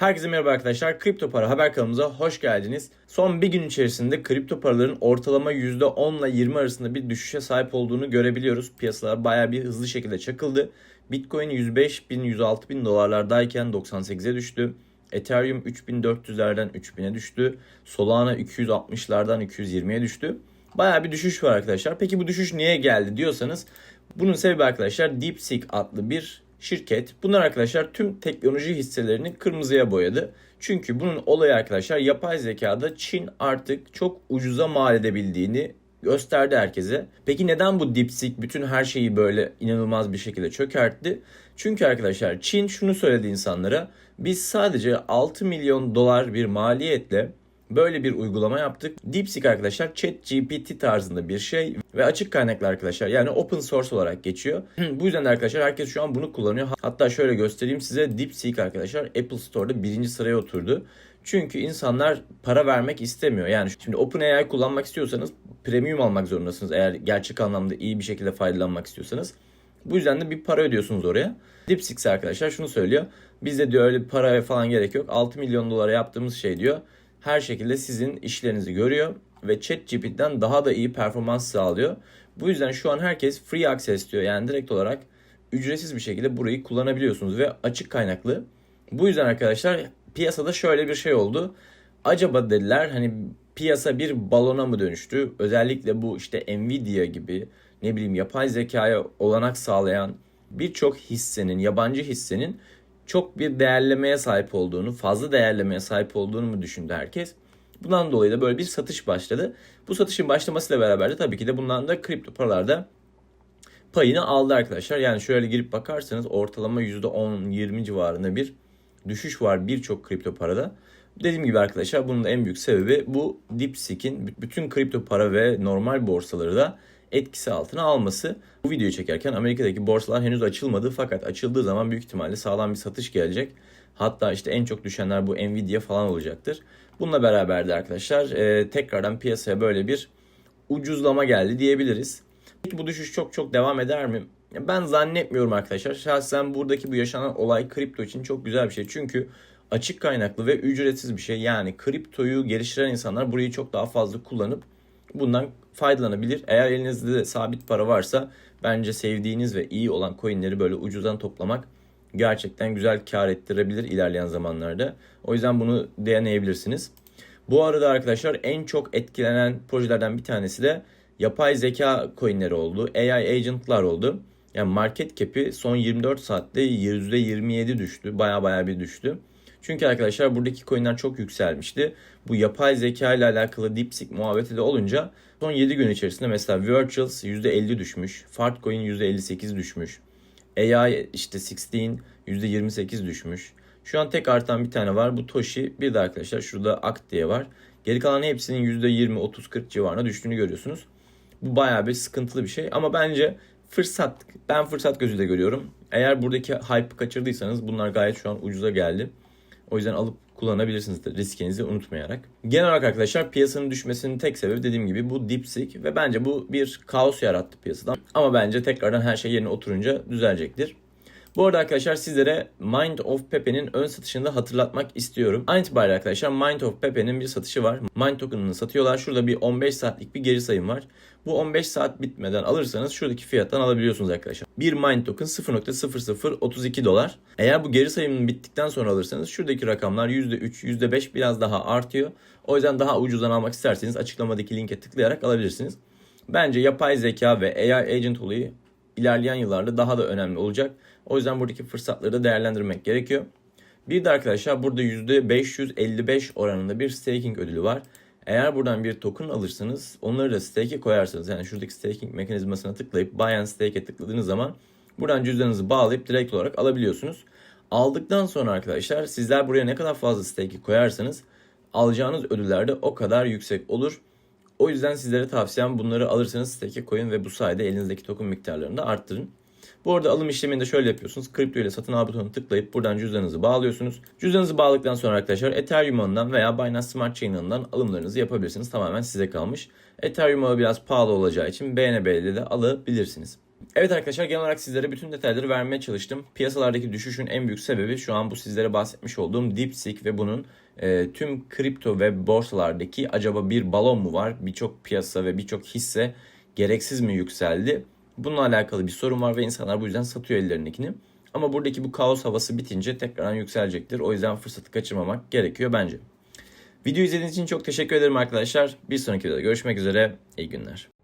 Herkese merhaba arkadaşlar. Kripto Para Haber kanalımıza hoş geldiniz. Son bir gün içerisinde kripto paraların ortalama %10 ile 20 arasında bir düşüşe sahip olduğunu görebiliyoruz. Piyasalar baya bir hızlı şekilde çakıldı. Bitcoin 105 bin 106 bin dolarlardayken 98'e düştü. Ethereum 3400'lerden 3000'e düştü. Solana 260'lardan 220'ye düştü. Baya bir düşüş var arkadaşlar. Peki bu düşüş niye geldi diyorsanız bunun sebebi arkadaşlar DeepSeek adlı bir şirket. Bunlar arkadaşlar tüm teknoloji hisselerini kırmızıya boyadı. Çünkü bunun olayı arkadaşlar yapay zekada Çin artık çok ucuza mal edebildiğini gösterdi herkese. Peki neden bu DeepSeek bütün her şeyi böyle inanılmaz bir şekilde çökertti? Çünkü arkadaşlar Çin şunu söyledi insanlara. Biz sadece 6 milyon dolar bir maliyetle böyle bir uygulama yaptık. DeepSeek arkadaşlar ChatGPT tarzında bir şey ve açık kaynaklı arkadaşlar yani open source olarak geçiyor. Bu yüzden de arkadaşlar herkes şu an bunu kullanıyor. Hatta şöyle göstereyim size DeepSeek arkadaşlar Apple Store'da birinci sıraya oturdu. Çünkü insanlar para vermek istemiyor. Yani şimdi OpenAI kullanmak istiyorsanız premium almak zorundasınız eğer gerçek anlamda iyi bir şekilde faydalanmak istiyorsanız. Bu yüzden de bir para ödüyorsunuz oraya. DeepSeek arkadaşlar şunu söylüyor. Bizde diyor öyle bir para falan gerek yok. 6 milyon dolara yaptığımız şey diyor her şekilde sizin işlerinizi görüyor ve ChatGPT'den daha da iyi performans sağlıyor. Bu yüzden şu an herkes free access diyor. Yani direkt olarak ücretsiz bir şekilde burayı kullanabiliyorsunuz ve açık kaynaklı. Bu yüzden arkadaşlar piyasada şöyle bir şey oldu. Acaba dediler hani piyasa bir balona mı dönüştü? Özellikle bu işte Nvidia gibi ne bileyim yapay zekaya olanak sağlayan birçok hissenin, yabancı hissenin çok bir değerlemeye sahip olduğunu, fazla değerlemeye sahip olduğunu mu düşündü herkes? Bundan dolayı da böyle bir satış başladı. Bu satışın başlamasıyla beraber de tabii ki de bundan da kripto paralarda payını aldı arkadaşlar. Yani şöyle girip bakarsanız ortalama %10-20 civarında bir düşüş var birçok kripto parada. Dediğim gibi arkadaşlar bunun en büyük sebebi bu DeepSeek'in bütün kripto para ve normal borsaları da etkisi altına alması. Bu videoyu çekerken Amerika'daki borsalar henüz açılmadı fakat açıldığı zaman büyük ihtimalle sağlam bir satış gelecek. Hatta işte en çok düşenler bu Nvidia falan olacaktır. Bununla beraber de arkadaşlar e, tekrardan piyasaya böyle bir ucuzlama geldi diyebiliriz. Peki bu düşüş çok çok devam eder mi? Ben zannetmiyorum arkadaşlar. Şahsen buradaki bu yaşanan olay kripto için çok güzel bir şey. Çünkü açık kaynaklı ve ücretsiz bir şey. Yani kriptoyu geliştiren insanlar burayı çok daha fazla kullanıp bundan faydalanabilir. Eğer elinizde de sabit para varsa bence sevdiğiniz ve iyi olan coinleri böyle ucuzdan toplamak gerçekten güzel kar ettirebilir ilerleyen zamanlarda. O yüzden bunu deneyebilirsiniz. Bu arada arkadaşlar en çok etkilenen projelerden bir tanesi de yapay zeka coinleri oldu. AI agentlar oldu. Yani market cap'i son 24 saatte %27 düştü. Baya baya bir düştü. Çünkü arkadaşlar buradaki coinler çok yükselmişti. Bu yapay zeka ile alakalı DeepSeek muhabbeti de olunca son 7 gün içerisinde mesela Virtuals %50 düşmüş. Fartcoin %58 düşmüş. AI işte 16 %28 düşmüş. Şu an tek artan bir tane var. Bu Toshi. Bir de arkadaşlar şurada Akt diye var. Geri kalan hepsinin %20, 30, 40 civarına düştüğünü görüyorsunuz. Bu bayağı bir sıkıntılı bir şey. Ama bence fırsat. Ben fırsat gözüyle görüyorum. Eğer buradaki hype kaçırdıysanız bunlar gayet şu an ucuza geldi. O yüzden alıp kullanabilirsiniz de riskinizi unutmayarak. Genel olarak arkadaşlar piyasanın düşmesinin tek sebebi dediğim gibi bu DeepSeek ve bence bu bir kaos yarattı piyasadan. Ama bence tekrardan her şey yerine oturunca düzelecektir. Bu arada arkadaşlar sizlere Mind of Pepe'nin ön satışını da hatırlatmak istiyorum. Aynı itibariyle arkadaşlar Mind of Pepe'nin bir satışı var. Mind token'ını satıyorlar. Şurada bir 15 saatlik bir geri sayım var. Bu 15 saat bitmeden alırsanız şuradaki fiyattan alabiliyorsunuz arkadaşlar. Bir Mind token 0.0032 dolar. Eğer bu geri sayımın bittikten sonra alırsanız şuradaki rakamlar %3, %5 biraz daha artıyor. O yüzden daha ucuzdan almak isterseniz açıklamadaki linke tıklayarak alabilirsiniz. Bence yapay zeka ve AI agent olayı ilerleyen yıllarda daha da önemli olacak. O yüzden buradaki fırsatları da değerlendirmek gerekiyor. Bir de arkadaşlar burada %555 oranında bir staking ödülü var. Eğer buradan bir token alırsanız onları da stake'e koyarsanız yani şuradaki staking mekanizmasına tıklayıp buy and stake'e tıkladığınız zaman buradan cüzdanınızı bağlayıp direkt olarak alabiliyorsunuz. Aldıktan sonra arkadaşlar sizler buraya ne kadar fazla stake'i koyarsanız alacağınız ödüller de o kadar yüksek olur. O yüzden sizlere tavsiyem bunları alırsanız stake'e koyun ve bu sayede elinizdeki token miktarlarını da arttırın. Bu arada alım işlemini de şöyle yapıyorsunuz. Kripto ile satın al butonuna tıklayıp buradan cüzdanınızı bağlıyorsunuz. Cüzdanınızı bağladıktan sonra arkadaşlar Ethereum ağından veya Binance Smart Chain ağından alımlarınızı yapabilirsiniz. Tamamen size kalmış. Ethereum ağı biraz pahalı olacağı için BNB'de de alabilirsiniz. Evet arkadaşlar genel olarak sizlere bütün detayları vermeye çalıştım. Piyasalardaki düşüşün en büyük sebebi şu an bu sizlere bahsetmiş olduğum DeepSeek ve bunun e, tüm kripto ve borsalardaki acaba bir balon mu var? Birçok piyasa ve birçok hisse gereksiz mi yükseldi? Bununla alakalı bir sorun var ve insanlar bu yüzden satıyor ellerindekini. Ama buradaki bu kaos havası bitince tekrardan yükselecektir. O yüzden fırsatı kaçırmamak gerekiyor bence. Video izlediğiniz için çok teşekkür ederim arkadaşlar. Bir sonraki videoda görüşmek üzere. İyi günler.